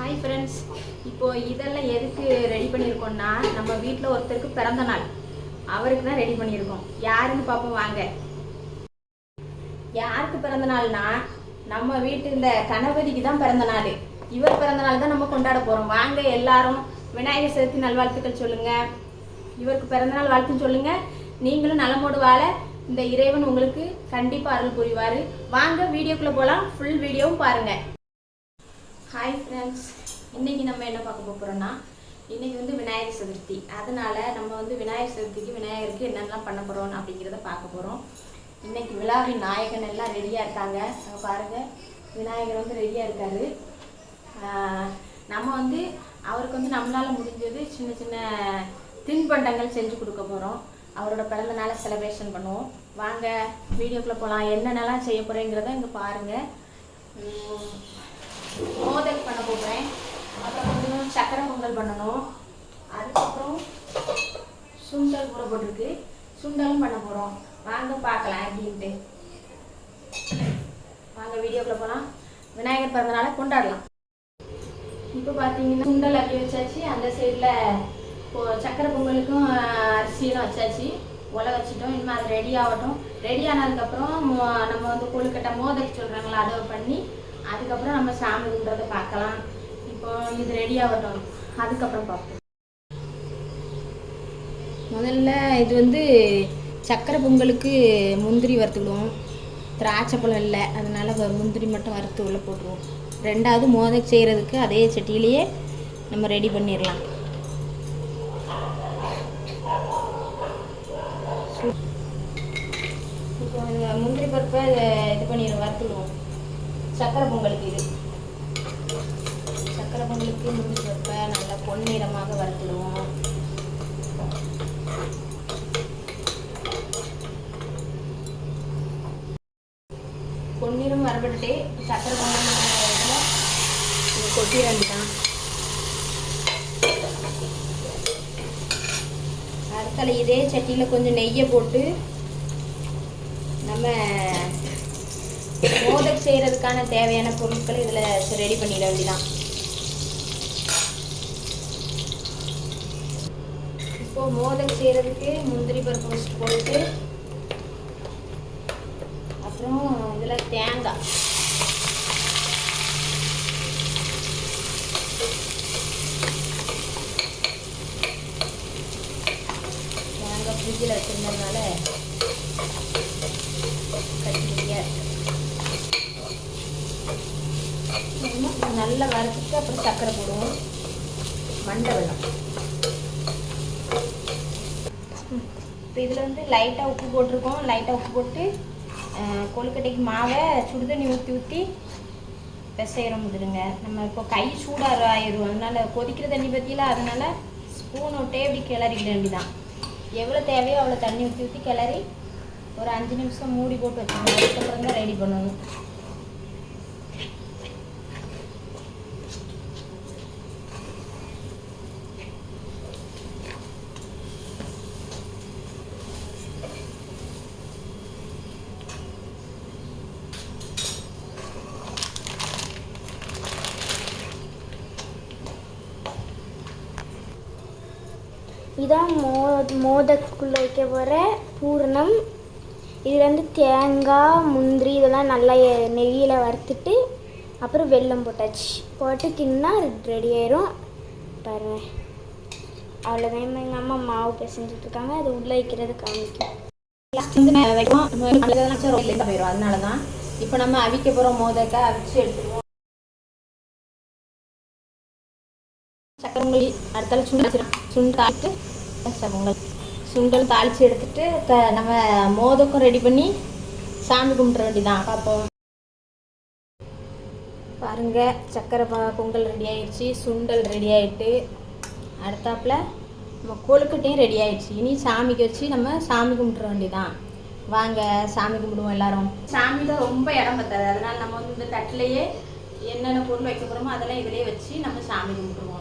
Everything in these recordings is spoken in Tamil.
ஹாய் ஃப்ரெண்ட்ஸ் இப்போ இதெல்லாம் எதுக்கு ரெடி பண்ணியிருக்கோம்னா நம்ம வீட்டில் ஒருத்தருக்கு பிறந்த நாள். அவருக்கு தான் ரெடி பண்ணியிருக்கோம் யாருன்னு பார்ப்போம் வாங்க. யாருக்கு பிறந்த நாள்னா நம்ம வீட்டு இந்த கணபதிக்கு தான் பிறந்த நாள். இவர் பிறந்த நாள் தான் நம்ம கொண்டாட போகிறோம் வாங்க எல்லாரும் விநாயகர் சதுர்த்தி நல்வாழ்த்துக்கள் சொல்லுங்க. இவருக்கு பிறந்த நாள் வாழ்த்துன்னு சொல்லுங்க. நீங்களும் நலமோடு வாழ. இந்த இறைவன் உங்களுக்கு கண்டிப்பாக அருள் புரிவார். வாங்க வீடியோக்குள்ளே போகலாம் ஃபுல் வீடியோவும் பாருங்கள் ஹாய் ஃப்ரெண்ட்ஸ் இன்றைக்கி நம்ம என்ன பார்க்க போகிறோம்னா இன்றைக்கி வந்து விநாயகர் சதுர்த்தி. அதனால் நம்ம வந்து விநாயகர் சதுர்த்திக்கு விநாயகருக்கு என்னென்னலாம் பண்ண போகிறோம் அப்படிங்கிறத பார்க்க போகிறோம் இன்றைக்கி விழாவின் நாயகன் எல்லாம் ரெடியாக இருக்காங்க. நம்ம பாருங்கள் விநாயகர் வந்து ரெடியாக இருக்கார். நம்ம வந்து அவருக்கு வந்து நம்மளால் முடிஞ்சது சின்ன சின்ன தின்பண்டங்கள் செஞ்சு கொடுக்க போகிறோம் அவரோட பிறந்த நாளை செலிப்ரேஷன் பண்ணுவோம். வாங்க வீடியோக்குள்ளே போகலாம் என்னென்னலாம் செய்ய போகிறேங்கிறத இங்கே பாருங்கள் போடுறேன். அப்புறம் கொஞ்சம் சக்கரை பொங்கல் பண்ணணும். அதுக்கப்புறம் சுண்டல் கூட போட்டிருக்கு. சுண்டலும் பண்ண போகிறோம் வாங்க பார்க்கலாம் அப்படின்ட்டு. வாங்க வீடியோக்குள்ள போகலாம் விநாயகர் பிறந்தனால கொண்டாடலாம். இப்போ பார்த்தீங்கன்னா சுண்டல் அப்படி வச்சாச்சு. அந்த சைடில் இப்போ சக்கரை பொங்கலுக்கும் அரிசியெல்லாம் வச்சாச்சு. உலை வச்சுட்டோம். இனிமேல் அது ரெடி ஆகட்டும். ரெடி ஆனதுக்கப்புறம் நம்ம வந்து கொழுக்கட்டை மோதல் சொல்கிறாங்களா அதை பண்ணி அதுக்கப்புறம் நம்ம சாமி கும்பிட்றத பார்க்கலாம். இப்போ இது ரெடி ஆகட்டும். அதுக்கப்புறம் பார்ப்போம். முதல்ல இது வந்து சக்கரை பொங்கலுக்கு முந்திரி வறுத்துக்கிடுவோம். திராட்சை பழம் இல்லை. அதனால் முந்திரி மட்டும் வறுத்து உள்ளே போட்டுருவோம். ரெண்டாவது மோதக் செய்கிறதுக்கு அதே சட்டியிலேயே நம்ம ரெடி பண்ணிடலாம். இப்போ இந்த முந்திரி பருப்பை இதை இது பண்ணிடுவோம். வறுத்துடுவோம் சக்கரை பொங்கலுக்கு இது. சக்கரை பொங்கலுக்கு முடிஞ்சு வைப்ப நல்லா பொன்னிறமாக வறுத்துடுவோம். பொன்னிறம் வரப்பட்டுட்டு சக்கரை பொங்கல் கொட்டிடுறேன் இது தான் அடுத்தால இதே சட்டியில் கொஞ்சம் நெய்யை போட்டு நம்ம மோதக் செய்கிறதுக்கான தேவையான பொருட்களை இதில் ரெடி பண்ணிட வேண்டிதான் இப்போ மோதக் செய்கிறதுக்கு முந்திரி பருப்பு first போட்டு அப்புறம் இதில் தேங்காய். தேங்காய் ஃப்ரிட்ஜில் வச்சுருந்ததுனால கட்டியாக நல்லா வறுத்துட்டு அப்புறம் சர்க்கரை போடுவோம். மண்டை வெள்ளம் இப்போ இதில் வந்து லைட்டாக உப்பு போட்டிருக்கோம். லைட்டாக உப்பு போட்டு கொழுக்கட்டைக்கு மாவை சுடுதண்ணி ஊற்றி ஊற்றி பிசைகிறோம் முதுருங்க நம்ம இப்போ கை சூடாக ஆயிரும் அதனால கொதிக்கிற தண்ணி பற்றியில் அதனால ஸ்பூன் விட்டே இப்படி கிளறிக்க வேண்டிதான் எவ்வளோ தேவையோ அவ்வளோ தண்ணி ஊற்றி ஊற்றி கிளறி ஒரு அஞ்சு நிமிஷம் மூடி போட்டு வச்சுக்கணும் அதுக்கப்புறம் தான் ரெடி பண்ணணும். இதான் மோ மோதக்குள்ள வைக்க போகிற பூரணம். இதில் வந்து தேங்காய் முந்திரி இதெல்லாம் நல்லா நெய்யில் வறுத்துட்டு அப்புறம் வெல்லம் போட்டாச்சு. போட்டு கிண்ணா ரெடி ஆயிரும். பாருங்க. அவ்வளோதான் எங்கள் அம்மா மாவு பிசைஞ்சிட்டு இருக்காங்க. அது உள்ளே வைக்கிறது காமிக்கும். போயிடும் அதனால தான் இப்போ நம்ம அவிக்க போகிறோம் மோதக்க அவிச்சு எடுத்துருவோம். சக்கரை அடுத்தால சுண்டு சுண்டு தாளிட்டு சுண்டல் தாளித்து எடுத்துட்டு க நம்ம மோதக்கம் ரெடி பண்ணி சாமி கும்பிட்ற வேண்டிதான் பார்ப்போம் பாருங்கள் சக்கரை பா பொங்கல் ரெடி ஆயிடுச்சு. சுண்டல் ரெடி ஆகிட்டு அடுத்தாப்புல நம்ம கொழுக்கட்டையும் ரெடி ஆயிடுச்சு. இனி சாமிக்கு வச்சு நம்ம சாமி கும்பிட்ற வேண்டிதான் வாங்க சாமி கும்பிடுவோம் எல்லாரும். சாமியில் ரொம்ப இடம் பத்தாது அதனால் நம்ம வந்து இந்த தட்டிலேயே என்னென்ன பொருள் வைக்க போகிறோமோ அதெல்லாம் இதிலேயே வச்சு நம்ம சாமி கும்பிட்ருவோம்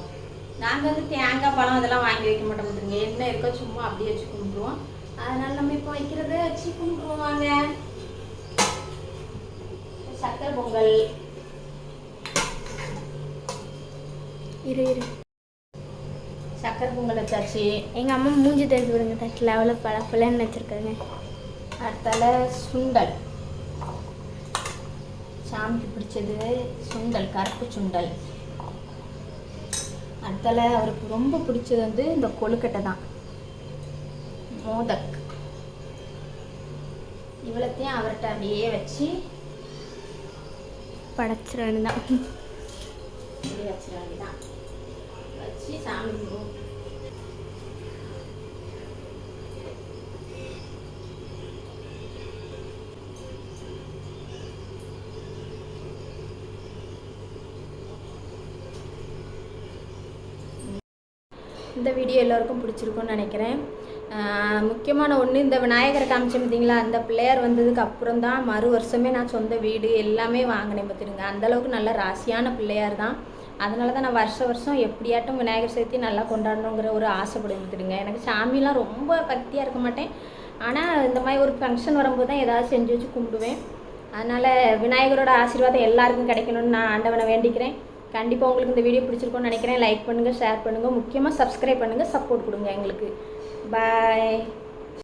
நாங்கள் வந்து தேங்காய் பழம் அதெல்லாம் வாங்கி வைக்க மாட்டோம் கொடுத்துருங்க என்ன இருக்கோ சும்மா அப்படியே வச்சு கும்பிட்ருவோம் அதனால நம்ம இப்போ வைக்கிறத வச்சு கும்பிட்ருவோம் வாங்க. சக்கரை பொங்கல். இரு இரு. சக்கரை பொங்கல் வச்சாச்சு. எங்கள் அம்மா மூஞ்சி தெரிஞ்சு விடுங்க. தட்டில் அவ்வளோ பல பலன்னு வச்சுருக்காங்க. அடுத்தால சுண்டல். சாமிக்கு பிடிச்சது சுண்டல் கருப்பு சுண்டல். அதில் அவருக்கு ரொம்ப பிடிச்சது வந்து இந்த கொழுக்கட்டை தான். மோதக். இவ்வளோத்தையும் அவர்கிட்ட அப்படியே வச்சு படைச்சிட தான் அப்படியே வச்சிட வேண்டியதான் வச்சு சாமி இந்த வீடியோ எல்லோருக்கும் பிடிச்சிருக்கும்னு நினைக்கிறேன். முக்கியமான ஒன்று இந்த விநாயகரை காமிச்சேன் பார்த்தீங்களா? அந்த பிள்ளையார் வந்ததுக்கு அப்புறம் தான் மறு வருஷமே நான் சொந்த வீடு எல்லாமே வாங்கினேன் பார்த்துருங்க அந்தளவுக்கு நல்ல ராசியான பிள்ளையார் தான். அதனால தான் நான் வருஷ வருஷம் எப்படியாட்டும் விநாயகர் சதுர்த்தி நல்லா கொண்டாடணுங்கிற ஒரு ஆசைப்படுவேன் பார்த்துருங்க எனக்கு சாமிலாம் ரொம்ப பக்தியாக இருக்க மாட்டேன். ஆனால் இந்த மாதிரி ஒரு ஃபங்க்ஷன் வரும்போது தான் ஏதாவது செஞ்சு வச்சு கும்பிடுவேன். அதனால் விநாயகரோட ஆசீர்வாதம் எல்லாருக்கும் கிடைக்கணும்னு நான் ஆண்டவனை வேண்டிக்கிறேன். கண்டிப்பாக உங்களுக்கு இந்த வீடியோ பிடிச்சிருக்கும்னு நினைக்கிறேன். லைக் பண்ணுங்கள் ஷேர் பண்ணுங்கள் முக்கியமாக சப்ஸ்கிரைப் பண்ணுங்கள் சப்போர்ட் கொடுங்க எங்களுக்கு. பாய்